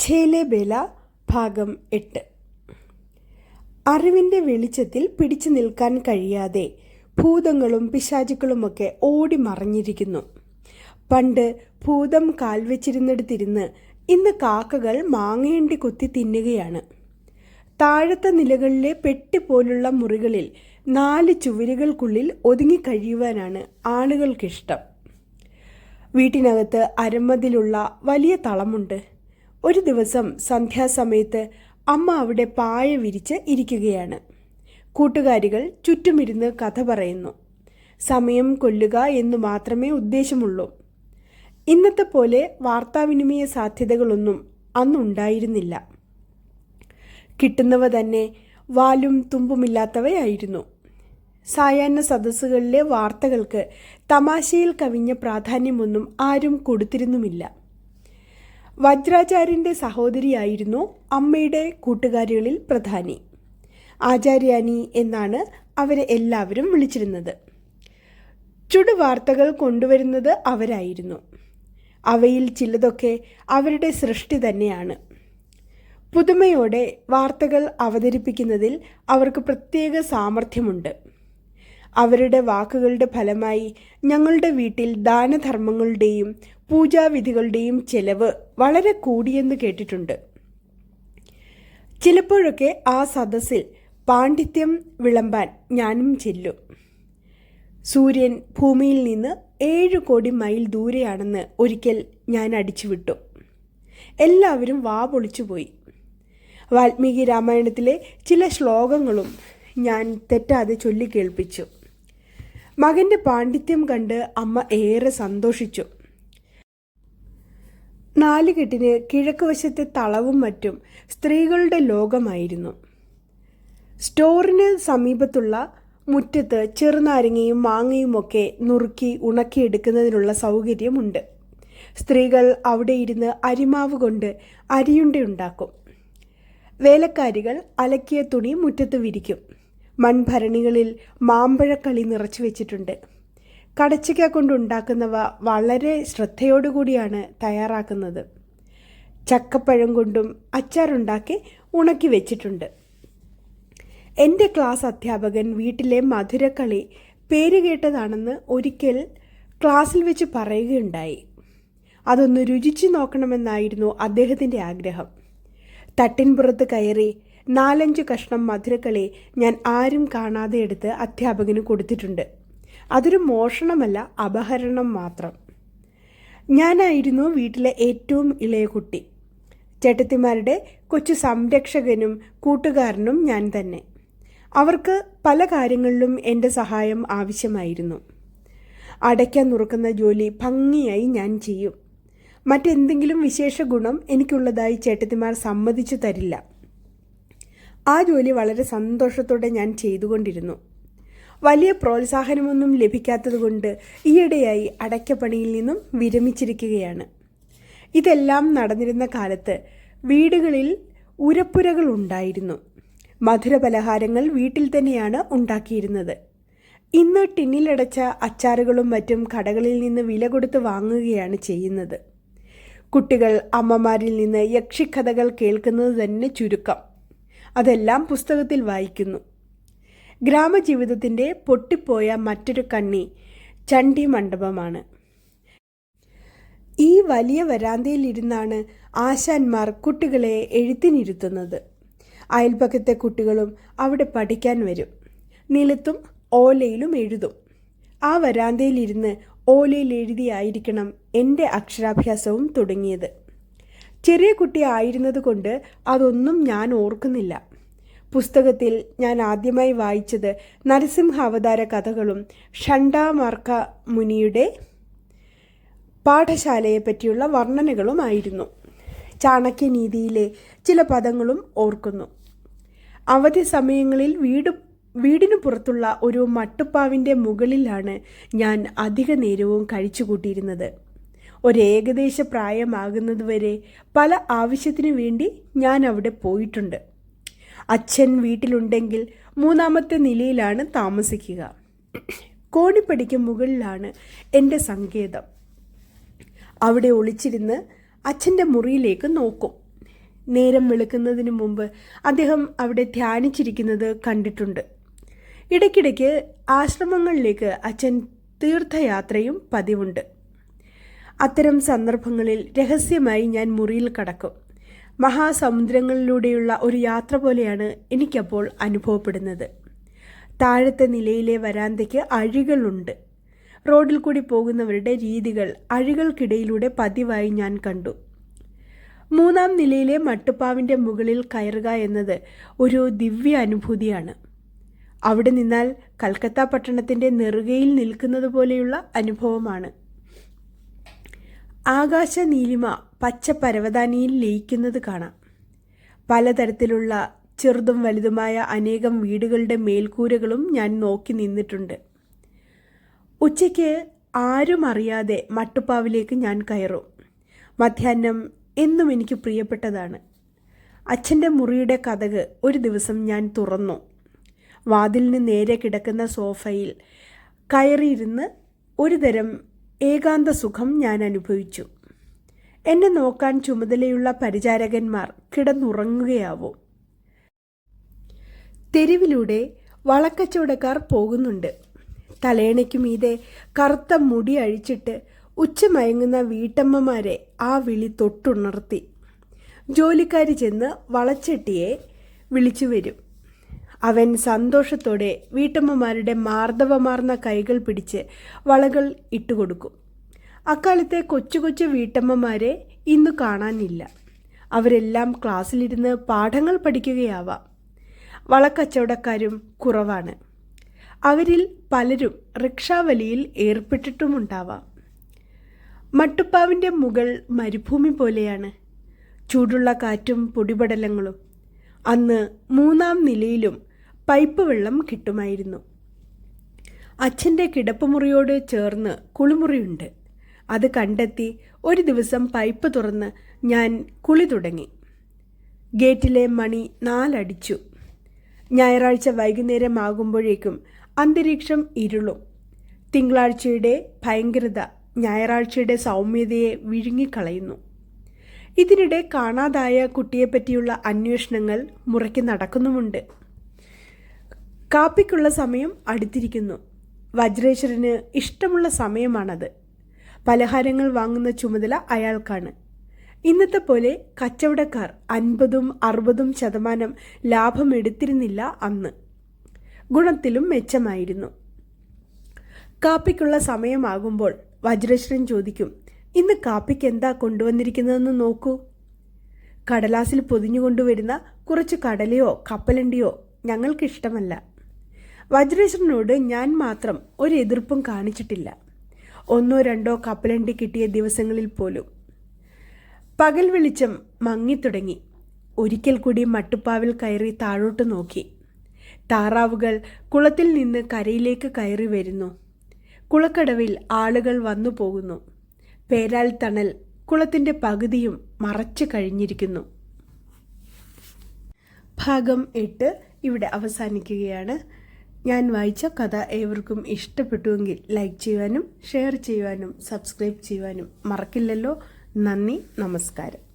ഛേലെ ബേല ഭാഗം എട്ട്. അറിവിന്റെ വെളിച്ചത്തിൽ പിടിച്ചു നിൽക്കാൻ കഴിയാതെ ഭൂതങ്ങളും പിശാചുക്കളുമൊക്കെ ഓടി മറിഞ്ഞിരിക്കുന്നു പണ്ട് ഭൂതം കാൽവെച്ചിരുന്നിടത്തിരുന്ന് ഇന്ന് കാക്കകൾ മാങ്ങേണ്ടി കുത്തി തിന്നുകയാണ്. താഴത്തെ നിലകളിലെ പെട്ടി പോലുള്ള മുറികളിൽ നാല് ചുവരുകൾക്കുള്ളിൽ ഒതുങ്ങിക്കഴിയുവാനാണ് ആളുകൾക്കിഷ്ടം. വീട്ടിനകത്ത് അരമതിലുള്ള വലിയ തളമുണ്ട്. ഒരു ദിവസം സന്ധ്യാസമയത്ത് അമ്മ അവിടെ പായ വിരിച്ച് ഇരിക്കുകയാണ്. കൂട്ടുകാരികൾ ചുറ്റുമിരുന്ന് കഥ പറയുന്നു. സമയം കൊല്ലുക എന്ന് മാത്രമേ ഉദ്ദേശമുള്ളൂ. ഇന്നത്തെ പോലെ വാർത്താവിനിമയ സാധ്യതകളൊന്നും അന്നുണ്ടായിരുന്നില്ല. കിട്ടുന്നവ തന്നെ വാലും തുമ്പുമില്ലാത്തവയായിരുന്നു. സായാഹ്ന സദസ്സുകളിലെ വാർത്തകൾക്ക് തമാശയിൽ കവിഞ്ഞ പ്രാധാന്യമൊന്നും ആരും കൊടുത്തിരുന്നുമില്ല. വജ്രാചാര്യന്റെ സഹോദരിയായിരുന്നു അമ്മയുടെ കൂട്ടുകാരികളിൽ പ്രധാനി. ആചാര്യാനി എന്നാണ് അവരെ എല്ലാവരും വിളിച്ചിരുന്നത്. ചുടുവാർത്തകൾ കൊണ്ടുവരുന്നത് അവരായിരുന്നു. അവയിൽ ചിലതൊക്കെ അവരുടെ സൃഷ്ടി തന്നെയാണ്. പുതുമയോടെ വാർത്തകൾ അവതരിപ്പിക്കുന്നതിൽ അവർക്ക് പ്രത്യേക സാമർഥ്യമുണ്ട്. അവരുടെ വാക്കുകളുടെ ഫലമായി ഞങ്ങളുടെ വീട്ടിൽ ദാനധർമ്മങ്ങളുടെയും പൂജാവിധികളുടെയും ചെലവ് വളരെ കൂടിയെന്ന് കേട്ടിട്ടുണ്ട്. ചിലപ്പോഴൊക്കെ ആ സദസ്സിൽ പാണ്ഡിത്യം വിളമ്പാൻ ഞാനും ചെല്ലും. സൂര്യൻ ഭൂമിയിൽ നിന്ന് ഏഴ് കോടി മൈൽ ദൂരെയാണെന്ന് ഒരിക്കൽ ഞാൻ അടിച്ചുവിട്ടു. എല്ലാവരും വാ പൊളിച്ചുപോയി വാൽമീകി രാമായണത്തിലെ ചില ശ്ലോകങ്ങളും ഞാൻ തെറ്റാതെ ചൊല്ലിക്കേൾപ്പിച്ചു മകന്റെ പാണ്ഡിത്യം കണ്ട് അമ്മ ഏറെ സന്തോഷിച്ചു. നാലുകെട്ടിന് കിഴക്ക് വശത്തെ തളവും മറ്റും സ്ത്രീകളുടെ ലോകമായിരുന്നു. സ്റ്റോറിന് സമീപത്തുള്ള മുറ്റത്ത് ചെറുനാരങ്ങയും മാങ്ങയുമൊക്കെ നുറുക്കി ഉണക്കിയെടുക്കുന്നതിനുള്ള സൗകര്യമുണ്ട്. സ്ത്രീകൾ അവിടെ ഇരുന്ന് അരിമാവ് കൊണ്ട് അരിയുണ്ടുണ്ടാക്കും വേലക്കാരികൾ അലക്കിയ തുണി മുറ്റത്ത് വിരിക്കും. മൺഭരണികളിൽ മാമ്പഴക്കളി നിറച്ചു വെച്ചിട്ടുണ്ട്. കടച്ചിക്ക കൊണ്ടുണ്ടാക്കുന്നവ വളരെ ശ്രദ്ധയോടുകൂടിയാണ് തയ്യാറാക്കുന്നത്. ചക്കപ്പഴം കൊണ്ടും അച്ചാറുണ്ടാക്കി ഉണക്കി വെച്ചിട്ടുണ്ട്. എന്റെ ക്ലാസ് അധ്യാപകൻ വീട്ടിലെ മധുരക്കളി പേരുകേട്ടതാണെന്ന് ഒരിക്കൽ ക്ലാസ്സിൽ വെച്ച് പറയുകയുണ്ടായി. അതൊന്ന് രുചിച്ചു നോക്കണമെന്നായിരുന്നു അദ്ദേഹത്തിന്റെ ആഗ്രഹം. തട്ടിൻപുറത്ത് കയറി നാലഞ്ച് കഷ്ണം മധുരക്കളി ഞാൻ ആരും കാണാതെ എടുത്ത് അധ്യാപകന് കൊടുത്തിട്ടുണ്ട്. അതൊരു മോഷണമല്ല അപഹരണം മാത്രം. ഞാനായിരുന്നു വീട്ടിലെ ഏറ്റവും ഇളയ കുട്ടി. ചേട്ടത്തിമാരുടെ കൊച്ചു സംരക്ഷകനും കൂട്ടുകാരനും ഞാൻ തന്നെ. അവർക്ക് പല കാര്യങ്ങളിലും എന്റെ സഹായം ആവശ്യമായിരുന്നു. അടയ്ക്കാൻ നുറുക്കുന്ന ജോലി ഭംഗിയായി ഞാൻ ചെയ്യും. മറ്റെന്തെങ്കിലും വിശേഷ ഗുണം എനിക്കുള്ളതായി ചേട്ടത്തിമാർ സമ്മതിച്ചു തരില്ല. ആ ജോലി വളരെ സന്തോഷത്തോടെ ഞാൻ ചെയ്തുകൊണ്ടിരുന്നു. വലിയ പ്രോത്സാഹനമൊന്നും ലഭിക്കാത്തതുകൊണ്ട് ഈയിടെയായി അടയ്ക്കപ്പണിയിൽ നിന്നും വിരമിച്ചിരിക്കുകയാണ്. ഇതെല്ലാം നടന്നിരുന്ന കാലത്ത് വീടുകളിൽ ഉരപ്പുരകൾ ഉണ്ടായിരുന്നു. മധുര പലഹാരങ്ങൾ വീട്ടിൽ തന്നെയാണ് ഉണ്ടാക്കിയിരുന്നത്. ഇന്ന് ടിന്നിലടച്ച അച്ചാറുകളും മറ്റും കടകളിൽ നിന്ന് വില കൊടുത്ത് വാങ്ങുകയാണ് ചെയ്യുന്നത്. കുട്ടികൾ അമ്മമാരിൽ നിന്ന് യക്ഷിക്കഥകൾ കേൾക്കുന്നത് തന്നെ ചുരുക്കം. അതെല്ലാം പുസ്തകത്തിൽ വായിക്കുന്നു. ഗ്രാമജീവിതത്തിന്റെ പൊട്ടിപ്പോയ മറ്റൊരു കണ്ണി ചണ്ഡി മണ്ഡപമാണ്. ഈ വലിയ വരാന്തയിലിരുന്നാണ് ആശാന്മാർ കുട്ടികളെ എഴുത്തിനിരുത്തുന്നത്. അയൽപക്കത്തെ കുട്ടികളും അവിടെ പഠിക്കാൻ വരും. നിലത്തും ഓലയിലും എഴുതും. ആ വരാന്തയിലിരുന്ന് ഓലയിൽ എഴുതിയായിരിക്കണം എന്റെ അക്ഷരാഭ്യാസവും തുടങ്ങിയത്. ചെറിയ കുട്ടി ആയിരുന്നതുകൊണ്ട് അതൊന്നും ഞാൻ ഓർക്കുന്നില്ല. പുസ്തകത്തിൽ ഞാൻ ആദ്യമായി വായിച്ചത് നരസിംഹ അവതാര കഥകളും ഷണ്ടാമാർക്ക മുനിയുടെ പാഠശാലയെ പറ്റിയുള്ള വർണനകളുമായിരുന്നു. ചാണക്യനീതിയിലെ ചില പദങ്ങളും ഓർക്കുന്നു. അവധി സമയങ്ങളിൽ വീട് വീടിനു പുറത്തുള്ള ഒരു മട്ടുപ്പാവിന്റെ മുകളിലാണ് ഞാൻ അധിക നേരവും കഴിച്ചുകൂട്ടിയിരുന്നത്. ഒരേകദേശ പ്രായമാകുന്നതുവരെ പല ആവശ്യത്തിനു വേണ്ടി ഞാൻ അവിടെ പോയിട്ടുണ്ട്. അച്ഛൻ വീട്ടിലുണ്ടെങ്കിൽ മൂന്നാമത്തെ നിലയിലാണ് താമസിക്കുക. കോണിപ്പടിക്ക് മുകളിലാണ് എന്റെ സങ്കേതം. അവിടെ ഒളിച്ചിരുന്ന് അച്ഛന്റെ മുറിയിലേക്ക് നോക്കും. നേരം വെളുക്കുന്നതിന് മുമ്പ് അദ്ദേഹം അവിടെ ധ്യാനിച്ചിരിക്കുന്നത് കണ്ടിട്ടുണ്ട്. ഇടയ്ക്കിടയ്ക്ക് ആശ്രമങ്ങളിലേക്ക് അച്ഛൻ തീർത്ഥയാത്രയും പതിവുണ്ട്. അത്തരം സന്ദർഭങ്ങളിൽ രഹസ്യമായി ഞാൻ മുറിയിൽ കടക്കും. മഹാസമുദ്രങ്ങളിലൂടെയുള്ള ഒരു യാത്ര പോലെയാണ് എനിക്കപ്പോൾ അനുഭവപ്പെടുന്നത്. താഴത്തെ നിലയിലെ വരാന്തയ്ക്ക് അഴികളുണ്ട്. റോഡിൽ കൂടി പോകുന്നവരുടെ രീതികൾ അഴികൾക്കിടയിലൂടെ പതിവായി ഞാൻ കണ്ടു. മൂന്നാം നിലയിലെ മട്ടുപ്പാവിന്റെ മുകളിൽ കയറുക എന്നത് ഒരു ദിവ്യ അനുഭൂതിയാണ്. അവിടെ നിന്നാൽ കൽക്കത്ത പട്ടണത്തിന്റെ നെറുകയിൽ നിൽക്കുന്നത് പോലെയുള്ള അനുഭവമാണ്. ആകാശ നീലിമ പച്ച പരവതാനിയിൽ ലയിക്കുന്നത് കാണാം. പലതരത്തിലുള്ള ചെറുതും വലുതുമായ അനേകം വീടുകളുടെ മേൽക്കൂരകളും ഞാൻ നോക്കി നിന്നിട്ടുണ്ട്. ഉച്ചയ്ക്ക് ആരും അറിയാതെ മട്ടുപ്പാവിലേക്ക് ഞാൻ കയറും. മധ്യാഹ്നം എന്നും എനിക്ക് പ്രിയപ്പെട്ടതാണ്. അച്ഛന്റെ മുറിയുടെ കഥക് ഒരു ദിവസം ഞാൻ തുറന്നു. വാതിലിന് നേരെ കിടക്കുന്ന സോഫയിൽ കയറിയിരുന്ന് ഒരുതരം ഏകാന്ത സുഖം ഞാൻ അനുഭവിച്ചു എന്നെ നോക്കാൻ ചുമതലയുള്ള പരിചാരകന്മാർ കിടന്നുറങ്ങുകയാവും. തെരുവിലൂടെ വളക്കച്ചവടക്കാർ പോകുന്നുണ്ട്. തലേണയ്ക്ക് മീതെ കറുത്ത മുടി അഴിച്ചിട്ട് ഉച്ചമയങ്ങുന്ന വീട്ടമ്മമാരെ ആ വിളി തൊട്ടുണർത്തി. ജോലിക്കാരി ചെന്ന് വളച്ചെട്ടിയെ വിളിച്ചു വരും അവൻ സന്തോഷത്തോടെ വീട്ടമ്മമാരുടെ മാർദ്ദവമാർന്ന കൈകൾ പിടിച്ച് വളകൾ ഇട്ടുകൊടുക്കും. അക്കാലത്തെ കൊച്ചു കൊച്ചു വീട്ടമ്മമാരെ ഇന്ന് കാണാനില്ല. അവരെല്ലാം ക്ലാസ്സിലിരുന്ന് പാഠങ്ങൾ പഠിക്കുകയാവാം. വളക്കച്ചവടക്കാരും കുറവാണ്. അവരിൽ പലരും റിക്ഷാവലിയിൽ ഏർപ്പെട്ടിട്ടുമുണ്ടാവാം. മട്ടുപ്പാവിന്റെ മുകൾ മരുഭൂമി പോലെയാണ്. ചൂടുള്ള കാറ്റും പൊടിപടലങ്ങളും. അന്ന് മൂന്നാം നിലയിലും പൈപ്പ് വെള്ളം കിട്ടുമായിരുന്നു. അച്ഛന്റെ കിടപ്പുമുറിയോട് ചേർന്ന് കുളിമുറിയുണ്ട്. അത് കണ്ടെത്തി ഒരു ദിവസം പൈപ്പ് തുറന്ന് ഞാൻ കുളി തുടങ്ങി. ഗേറ്റിലെ മണി നാലടിച്ചു. ഞായറാഴ്ച വൈകുന്നേരമാകുമ്പോഴേക്കും അന്തരീക്ഷം ഇരുളും. തിങ്കളാഴ്ചയുടെ ഭയങ്കരത ഞായറാഴ്ചയുടെ സൗമ്യതയെ വിഴുങ്ങിക്കളയുന്നു. ഇതിനിടെ കാണാതായ കുട്ടിയെപ്പറ്റിയുള്ള അന്വേഷണങ്ങൾ മുറയ്ക്ക് നടക്കുന്നുമുണ്ട്. കാപ്പിക്കുള്ള സമയം അടുത്തിരിക്കുന്നു. വജ്രേശ്വരന് ഇഷ്ടമുള്ള സമയമാണത്. പലഹാരങ്ങൾ വാങ്ങുന്ന ചുമതല അയാൾക്കാണ്. ഇന്നത്തെ പോലെ കച്ചവടക്കാർ അൻപതും അറുപതും ശതമാനം ലാഭം എടുത്തിരുന്നില്ല അന്ന്. ഗുണത്തിലും മെച്ചമായിരുന്നു. കാപ്പിക്കുള്ള സമയമാകുമ്പോൾ വജ്രേശ്വരൻ ചോദിക്കും ഇന്ന് കാപ്പിക്ക് എന്താ കൊണ്ടുവന്നിരിക്കുന്നതെന്ന് നോക്കൂ. കടലാസിൽ പൊതിഞ്ഞുകൊണ്ടുവരുന്ന കുറച്ച് കടലയോ കപ്പലണ്ടിയോ ഞങ്ങൾക്കിഷ്ടമല്ല. വജ്രേശ്വരനോട് ഞാൻ മാത്രം ഒരു എതിർപ്പും കാണിച്ചിട്ടില്ല. ഒന്നോ രണ്ടോ കപ്പലണ്ടി കിട്ടിയ ദിവസങ്ങളിൽ പോലും. പകൽ വെളിച്ചം മങ്ങിത്തുടങ്ങി. ഒരിക്കൽ കൂടി മട്ടുപ്പാവിൽ കയറി താഴോട്ട് നോക്കി. താറാവുകൾ കുളത്തിൽ നിന്ന് കരയിലേക്ക് കയറി വരുന്നു. കുളക്കടവിൽ ആളുകൾ വന്നു പോകുന്നു. പേരാൽ തണൽ കുളത്തിന്റെ പകുതിയും മറച്ചു കഴിഞ്ഞിരിക്കുന്നു. ഭാഗം എട്ട് ഇവിടെ അവസാനിക്കുകയാണ്. ഞാൻ വായിച്ച കഥ ഏവർക്കും ഇഷ്ടപ്പെട്ടുവെങ്കിൽ ലൈക്ക് ചെയ്യുവാനും ഷെയർ ചെയ്യുവാനും സബ്സ്ക്രൈബ് ചെയ്യുവാനും മറക്കില്ലല്ലോ. നന്ദി നമസ്കാരം.